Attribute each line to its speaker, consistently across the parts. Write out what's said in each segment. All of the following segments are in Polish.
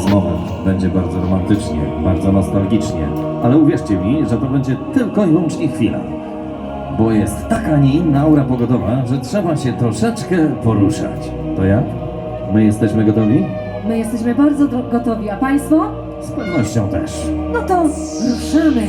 Speaker 1: z nowym. Będzie bardzo romantycznie, bardzo nostalgicznie, ale uwierzcie mi, że to będzie tylko i wyłącznie chwila. Bo jest taka, nie inna aura pogodowa, że trzeba się troszeczkę poruszać. To jak? My jesteśmy gotowi?
Speaker 2: My jesteśmy bardzo gotowi, a Państwo?
Speaker 1: Z pewnością też.
Speaker 2: No to ruszamy!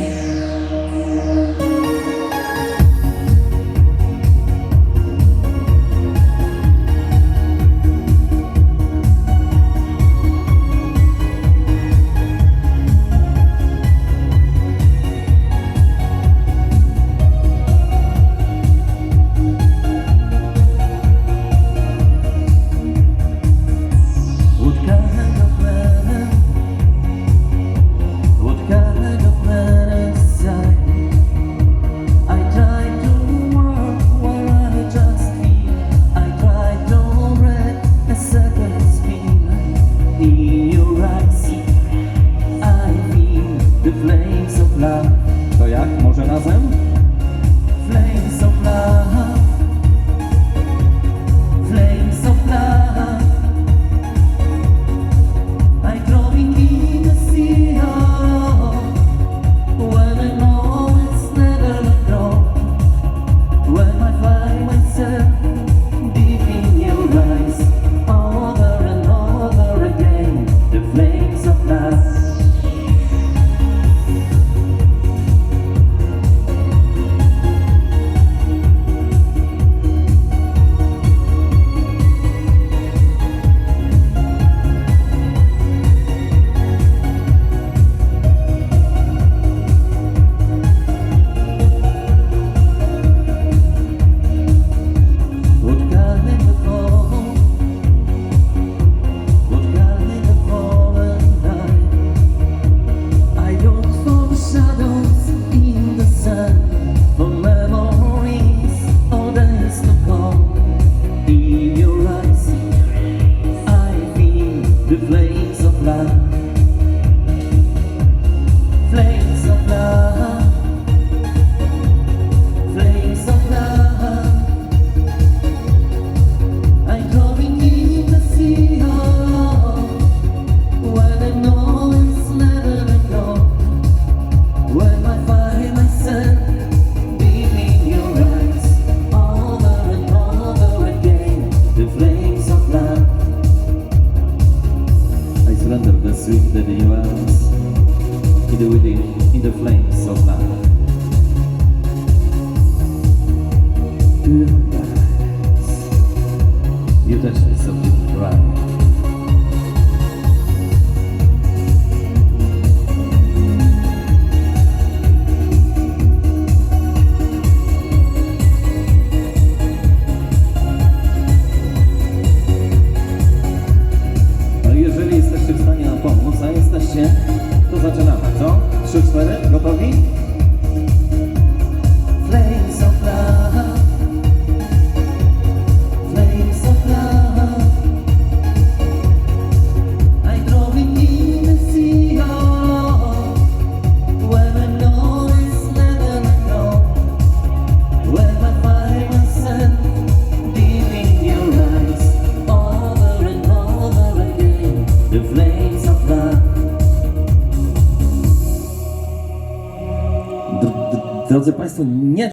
Speaker 1: razem?
Speaker 3: Flames of love Flames of love in the flames of love.
Speaker 1: Looks better. Drodzy Państwo, nie